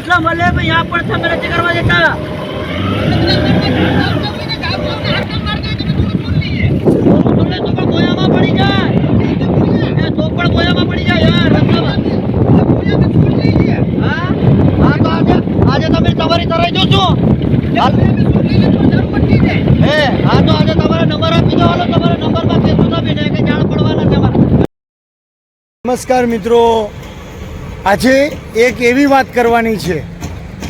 આટલા મળે પણ यहाँ પણ તમે નથી કરવા દેતા તમારી તરાઈ જોશો હાલ. હે હા તો આજે તમારા નંબર આપી દો હાલો તમારા નંબરમાં તમે ને કે જાણ પડવાના છે નમસ્કાર મિત્રો આજે એક એવી વાત કરવાની છે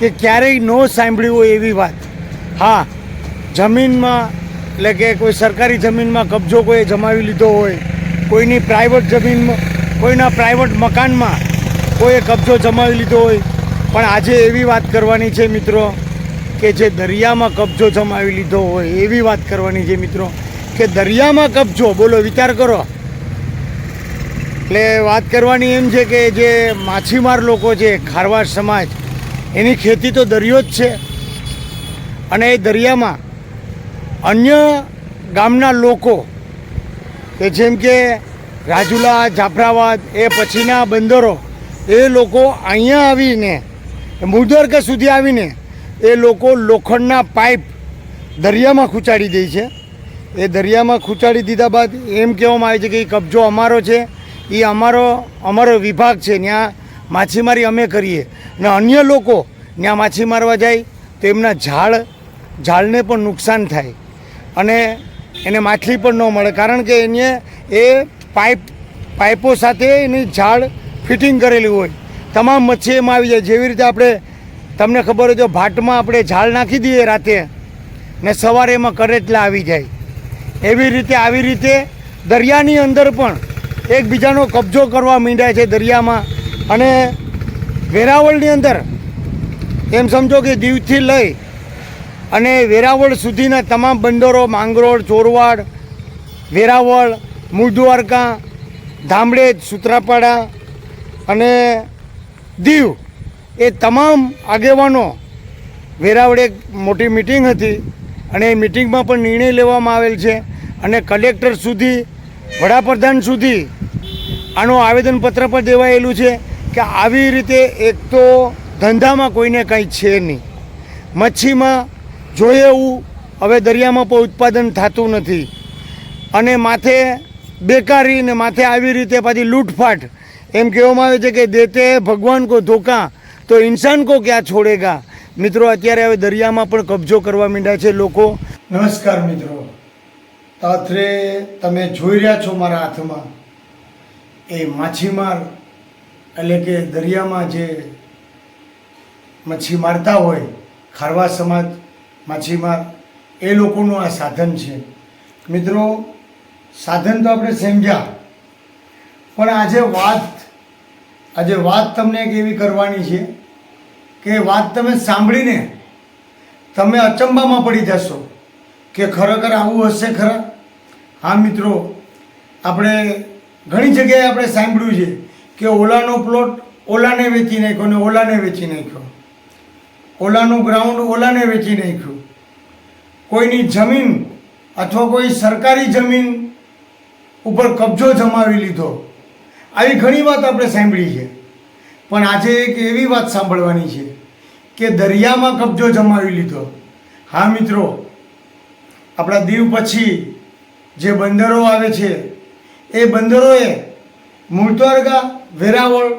કે ક્યારેય ન સાંભળ્યું હોય એવી વાત. હા, જમીનમાં, એટલે કે કોઈ સરકારી જમીનમાં કબજો કોઈએ જમાવી લીધો હોય, કોઈની પ્રાઇવેટ જમીનમાં કોઈના પ્રાઇવેટ મકાનમાં કોઈએ કબજો જમાવી લીધો હોય, પણ આજે એવી વાત કરવાની છે મિત્રો કે જે દરિયામાં કબજો જમાવી લીધો હોય, એવી વાત કરવાની છે મિત્રો કે દરિયામાં કબજો, બોલો વિચાર કરો. એટલે વાત કરવાની એમ છે કે જે માછીમાર લોકો છે ખારવા સમાજ, એની ખેતી તો દરિયો જ છે. અને એ દરિયામાં અન્ય ગામના લોકો કે જેમ કે રાજુલા, જાફરાબાદ, એ પછીના બંદરો, એ લોકો અહીંયા આવીને મુદરકા સુધી આવીને એ લોકો લોખંડના પાઇપ દરિયામાં ખૂંચાડી દે છે. એ દરિયામાં ખૂંચાડી દીધા બાદ એમ કહેવામાં આવે છે કે એ કબજો અમારો છે. એ અમારો અમારો વિભાગ છે ત્યાં માછીમારી અમે કરીએ. ને અન્ય લોકો ત્યાં માછી મારવા જાય, તો એમના ઝાડ, ઝાડને પણ નુકસાન થાય. અને એને માછલી પણ ન મળે. કારણ કે એને એ પાઇપ, પાઇપો સાથે એની ઝાડ ફિટિંગ કરેલી હોય. તમામ મચ્છી એમાં આવી જાય. જેવી રીતે આપણે, તમને ખબર હોય તો ભાટમાં આપણે ઝાડ નાખી દઈએ રાતે, ને સવારે એમાં કરેટલા આવી જાય. એવી રીતે, આવી રીતે દરિયાની અંદર પણ એકબીજાનો કબજો કરવા માંડ્યા છે દરિયામાં. અને વેરાવળની અંદર એમ સમજો કે દીવથી લઈ અને વેરાવળ સુધીના તમામ બંદરો, માંગરોળ, ચોરવાડ, વેરાવળ મૂળ દ્વારકા ધામડેજ, સુત્રાપાડા અને દીવ એ તમામ આગેવાનો વેરાવળે એક મોટી મિટિંગ હતી અને એ મિટિંગમાં પણ નિર્ણય લેવામાં આવેલ છે. અને કલેક્ટર સુધી, વડાપ્રધાન સુધી આનું આવેદનપત્ર પણ દેવાયેલું છે કે આવી રીતે એક તો ધંધામાં કોઈને કંઈ છે નહીં. મચ્છીમાં જોઈએ એવું હવે દરિયામાં પણ ઉત્પાદન થતું નથી. અને માથે બેકારી ને માથે આવી રીતે પાછી લૂંટફાટ એમ કહેવામાં આવે છે કે દેતે ભગવાન કો ધોકા તો ઇન્સાન કો ક્યાં છોડેગા? મિત્રો, અત્યારે હવે દરિયામાં પણ કબજો કરવા માંડ્યા છે લોકો. નમસ્કાર મિત્રો. અત્રે તમે જોઈ રહ્યા છો મારા હાથમાં. એ માછીમાર, એટલે કે દરિયામાં જે મચ્છી મારતા હોય, ખારવા સમાજ માછીમાર, એ લોકોનું આ સાધન છે. મિત્રો, સાધન તો આપણે સમજ્યા, પણ આજે વાત આજે વાત તમને એક એવી કરવાની છે કે વાત તમે સાંભળીને તમે અચંબામાં પડી જશો કે ખરેખર આવું હશે ખરા? હા મિત્રો, આપણે ઘણી જગ્યાએ આપણે સાંભળ્યું છે કે ઓલાનો પ્લોટ ઓલાને વેચી નાખ્યો ને ઓલાને વેચી નાખ્યો. ઓલાનું ગ્રાઉન્ડ ઓલાને વેચી નાખ્યું. કોઈની જમીન અથવા કોઈ સરકારી જમીન ઉપર કબજો જમાવી લીધો. આવી ઘણી વાત આપણે સાંભળી છે. પણ આજે એક એવી વાત સાંભળવાની છે કે દરિયામાં કબજો જમાવી લીધો. હા મિત્રો, આપણા દીવ પછી જે બંદરો આવે છે એ બંદરોએ મૂળદ્વારકા વેરાવળ,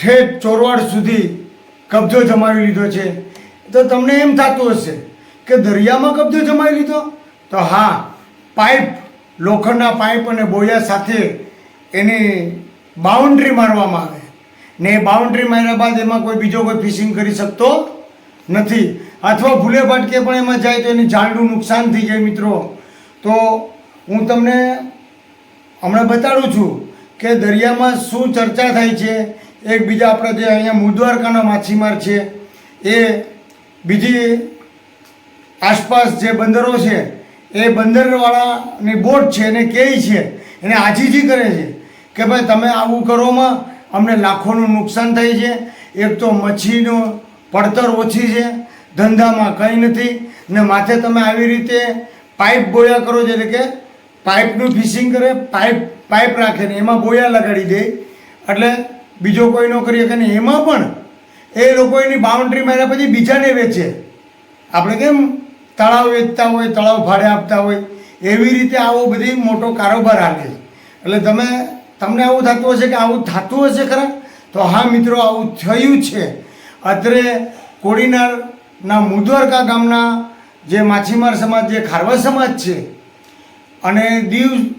ઠેઠ ચોરવાડ સુધી કબજો જમાવી લીધો છે. તો તમને એમ થતું હશે કે દરિયામાં કબજો જમાવી લીધો? તો હા, પાઇપ, લોખંડના પાઇપ અને બોયા સાથે એની બાઉન્ડ્રી મારવામાં આવે. ને એ બાઉન્ડ્રી માર્યા બાદ એમાં કોઈ બીજો કોઈ ફિશિંગ કરી શકતો નથી. અથવા ભૂલે ભાટકે પણ એમાં જાય તો એની ઝાડનું નુકસાન થઈ જાય મિત્રો. તો હું તમને હમણાં બતાડું છું કે દરિયામાં શું ચર્ચા થાય છે. એકબીજા આપણા જે અહીંયા મુદ્વારકાના માછીમાર છે. એ બીજી આસપાસ જે બંદરો છે, એ બંદરવાળાની બોટ છે, એને કહે છે, એને આજીજી કરે છે કે ભાઈ તમે આવું કરોમાં અમને લાખોનું નુકસાન થાય છે. એક તો મચ્છીનું પડતર ઓછી છે, ધંધામાં કંઈ નથી ને માથે તમે આવી રીતે પાઇપ બોયા કરો છો એટલે કે પાઇપનું ફિશિંગ કરે, પાઇપ પાઇપ રાખે ને એમાં બોયા લગાડી દે. એટલે બીજો કોઈ ન કરી શકે ને એમાં પણ એ લોકો એની બાઉન્ડ્રી માર્યા પછી બીજાને વેચે. આપણે કેમ તળાવ વેચતા હોય, તળાવ ભાડે આપતા હોય, એવી રીતે આવો બધી મોટો કારોબાર હાલે એટલે તમે, તમને આવું થતું હશે કે આવું થતું હશે ખરા? તો હા મિત્રો, આવું થયું છે. અત્રે કોડીનારના મુદવરકા ગામના જે માછીમાર સમાજ, જે ખારવા સમાજ છે અને દીવ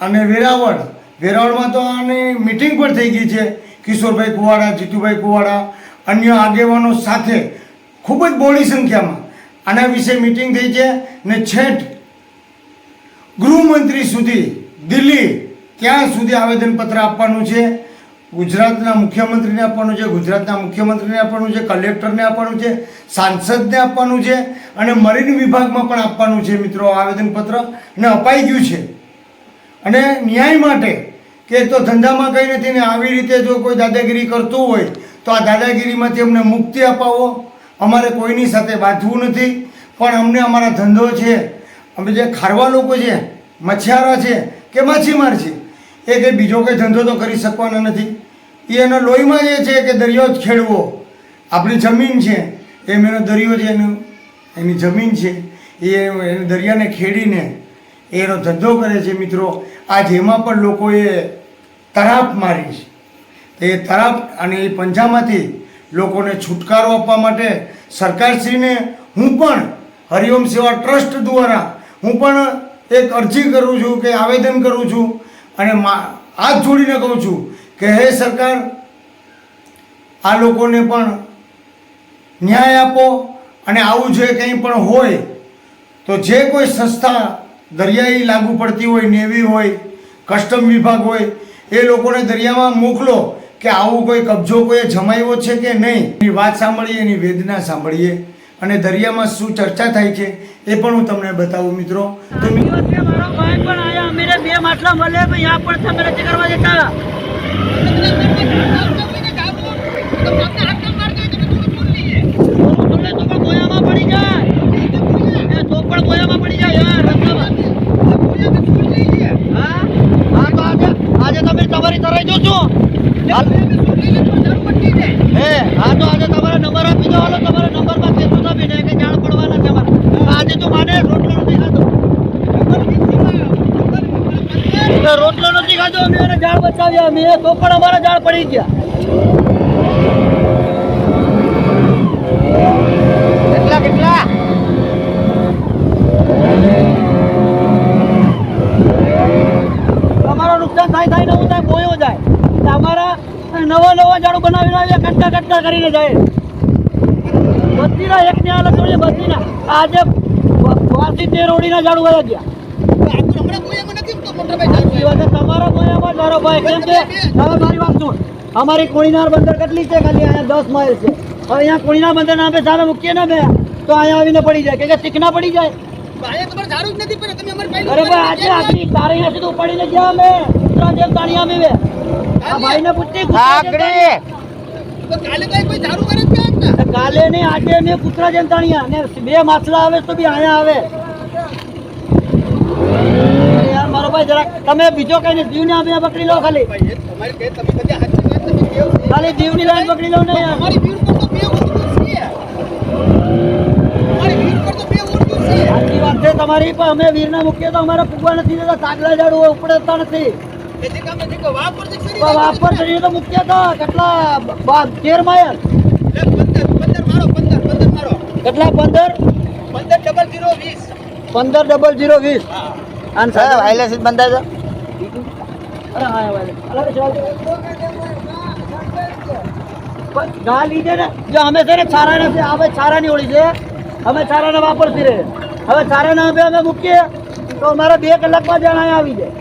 અને વેરાવળ. વેરાવળમાં તો આની મિટિંગ પણ થઈ ગઈ છે. કિશોરભાઈ કુવાડા, જીતુભાઈ કુવાડા, અન્ય આગેવાનો સાથે ખૂબ જ બહોળી સંખ્યામાં. આના વિશે મિટિંગ થઈ છે ને છેટ ગૃહમંત્રી સુધી દિલ્હી ત્યાં સુધી આવેદનપત્ર આપવાનું છે? ગુજરાતના મુખ્યમંત્રીને આપવાનું છે, ગુજરાતના મુખ્યમંત્રીને આપવાનું છે, કલેક્ટરને આપવાનું છે, સાંસદને આપવાનું છે અને મરીન વિભાગમાં પણ આપવાનું છે મિત્રો આવેદનપત્ર. ને અપાઈ ગયું છે. અને ન્યાય માટે કે તો ધંધામાં કંઈ નથી ને આવી રીતે જો કોઈ દાદાગીરી કરતું હોય, તો આ દાદાગીરીમાંથી અમને મુક્તિ અપાવો. અમારે કોઈની સાથે બાંધવું નથી. પણ અમને અમારા ધંધો છે, અમે જે ખારવા લોકો છે, મછિયારા છે, કે માછીમાર છે એ કંઈ બીજો કંઈ ધંધો તો કરી શકવાના નથી. એ એના લોહીમાં એ છે કે દરિયો જ ખેડવો. આપણી જમીન છે. એમ એનો દરિયો છે એનું, એની જમીન છે. એ એને દરિયાને ખેડીને એનો ધંધો કરે છે મિત્રો. આ જેમાં પણ લોકોએ તરાપ મારી છે. એ તરાપ અને એ પંજામાંથી લોકોને છુટકારો આપવા માટે સરકારશ્રીને હું પણ હરિઓમ સેવા ટ્રસ્ટ દ્વારા હું પણ એક અરજી કરું છું કે આવેદન કરું છું. અને હાથ જોડીને કહું છું કે હે સરકાર, આ લોકોને પણ ન્યાય આપો અને આવું જે કંઈ પણ હોય, તો જે કોઈ સંસ્થા દરિયાઈ લાગુ પડતી હોય, નેવી હોય, કસ્ટમ વિભાગ હોય, એ લોકોને દરિયામાં મોકલો કે આવું કોઈ કબજો કોઈએ જમાવ્યો છે કે નહીં? એની વાત સાંભળીએ, એની વેદના સાંભળીએ અને દરિયામાં શું ચર્ચા થાય છે, એ પણ હું તમને બતાવું, મિત્રો. તો મિ- બે માટલા મળે ભાઈ આ પણ તમે નથી કરવા દેતા તમારી તરાઈ જો છો હા તો આજે તમારા નંબર આપી દો, હાલો તમારા નંબરમાં કહેતું નથી ને કે જાણ પડવાના છે અમારે આજે તો માને રોટલો નથી ખાધો તો રોટલો નથી ખાધો અમે એને ઝાડ બચાવ્યા અમે તો પણ અમારા ઝાડ પડી ગયા. કેટલા કેટલા? તમારું નુકસાન થાય થાય નવું થાય બોયો જાય. તમારા નવા નવા ઝાડુ બનાવીને આવ્યા કટકા કટકા કરીને જાય. બત્તીના એક ને હાલત જોઈએ બત્તીના. આજે વાસી તેર ઓડીના ઝાડુ ગયા. તમારા ગોયામાં ધારો ભાઈ કેમ કે હવે મારી વાત સુન અમારી કોણીનાર બંદર કેટલી છે? ખાલી અહીંયા દસ માઇલ છે. હવે અહીંયા કોણીનાર બંદર ના સામે મૂકીએ ને બે તો અહીંયા આવીને પડી જાય. કે કે ચીકના પડી જાય. અરે ભાઈ આજે આખી તારે નથી તો ઉપાડીને ગયા અમે. કૂતરા જેમ તાણી આવી બે. આ ભાઈને પૂછતી જેમ તાણ્યા. કાલે ને આજે મેં કૂતરા જેમ તાણીયા. ને બે માછલા આવે તો બી અહીંયા આવે અરે યાર મારો ભાઈ જરાક તમે બીજો કઈ નહીં જીવને બે પકડી લો ખાલી. ખાલી જીવની લાઈન પકડી લો ને સાચી વાત છે તમારી પણ અમે વીરના મૂકીએ તો અમારે ફૂગવા નથી દેતા કાગડા ઝાડ ઉપડતા નથી. વાપર કરીને તો મૂક્યા હતા કેટલા તેર માયર કેટલા? પંદર? પંદર ડબલ જીરો વીસ. અને સાહેબ વાયરલેસ બંધ છે. અરે હા ગા લીધે ને જો અમે છે ને નથી હવે છારાની ઓળી છે. અમે છારાને વાપરતી રહે હવે છારાના હવે અમે મૂકીએ તો અમારા બે કલાકમાં જણા આવી જાય.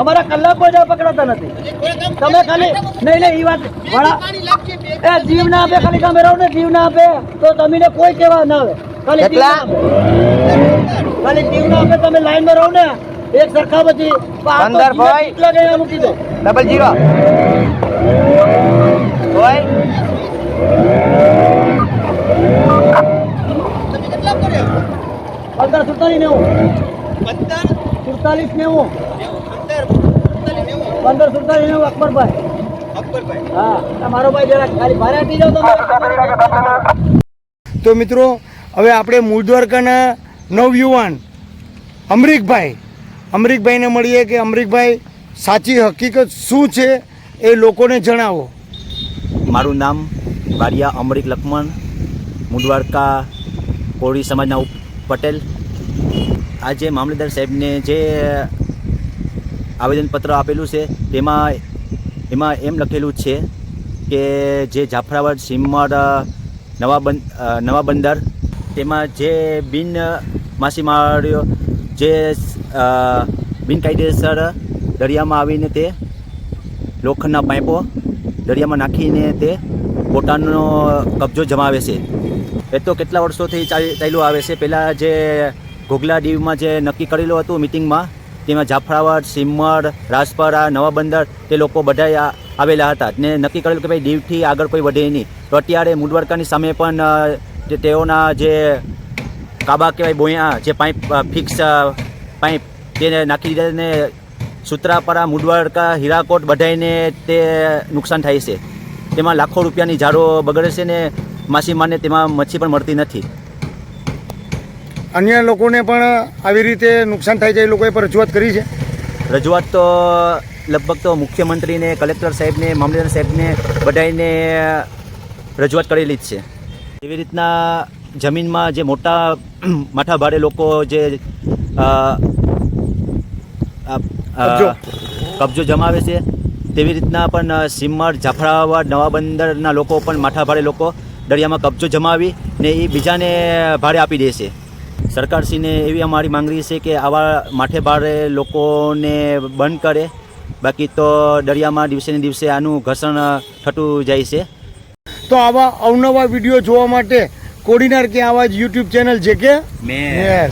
અમારા કલાક જ પકડાતા નથી. તમે ખાલી નહીં નહીં એ વાત વડા એ જીવ ના આપે ખાલી તમે રહો ને જીવ ના આપે તો તમને કોઈ કહેવા ના આવે. ખાલી જીવ ના આપે. ખાલી જીવ ના આપે તમે લાઈનમાં રહો ને એક સરખા પછી પંદર ભાઈ. કેટલા ગયા મૂકી દો. Double zero. પંદર સુડતાલીસ નેવું. સુડતાલીસ નેવું. પંદર સુડતાલીસ નેવું. અકબરભાઈ. હા મારો ભાઈ જરા ખાલી ભારે તો મિત્રો હવે આપણે મૂળ દ્વારકાના નવયુવાન અમરીકભાઈ અમરીકભાઈને મળીએ કે અમરીકભાઈ, સાચી હકીકત શું છે એ લોકોને જણાવો. મારું નામ બારિયા અમરીક લક્ષ્મણ મુડવારકા કોળી સમાજના પટેલ. આજે મામલતદાર સાહેબને જે આવેદનપત્ર આપેલું છે, તેમાં એમાં એમ લખેલું છે કે જે જાફરાબાદ સીમર નવા બંદ નવા બંદર તેમાં જે બિન માછીમારીઓ જે બિનકાયદેસર દરિયામાં આવીને તે લોખંડના પાઇપો દરિયામાં નાખીને તે પોતાનો કબજો જમાવે છે. એ તો કેટલા વર્ષોથી ચાલી, ચાલ્યું આવે છે. પહેલાં જે ઘોઘલા દીવમાં જે નક્કી કરેલું હતું મિટિંગમાં, તેમાં જાફરાવટ સિમ્મર, રાજપરા, નવા બંદર, તે લોકો બધા આવેલા હતા. ને નક્કી કરેલું કે ભાઈ દીવથી આગળ કોઈ વધે નહીં. તો અત્યારે મુડવારકાની સામે પણ તેઓના જે કાબા કહેવાય, બોયા, જે પાઇપ ફિક્સ પાઇપ તેને નાખી દીધા ને સુત્રાપરા મુડવાડકા હીરાકોટ બધાઈને તે નુકસાન થાય છે. તેમાં લાખો રૂપિયાની ઝાડો બગડે છે ને માછીમારને તેમાં મચ્છી પણ મળતી નથી. અન્ય લોકોને પણ આવી રીતે નુકસાન થાય છે એ લોકોએ પણ રજૂઆત કરી છે? રજૂઆત તો લગભગ તો મુખ્યમંત્રીને કલેક્ટર સાહેબને મામલેદાર સાહેબને બધાને રજૂઆત કરેલી જ છે. એવી રીતના જમીનમાં જે મોટા માથા ભાડે લોકો જે કબજો. કબજો જમાવે છે. તેવી રીતના પણ સીમર જાફરાબાદ નવા બંદરના લોકો પણ માથા ભારે લોકો દરિયામાં કબજો જમાવી ને એ બીજાને ભાડે આપી દે છે. સરકારશ્રીને એવી અમારી માંગણી છે કે આવા માથે ભારે લોકોને બંધ કરે. બાકી તો દરિયામાં દિવસે ને દિવસે આનું ઘર્ષણ થતું જાય છે. તો આવા અવનવા વીડિયો જોવા માટે કોડીનાર કે આવા જ યુટ્યુબ ચેનલ છે કે મેં મેર.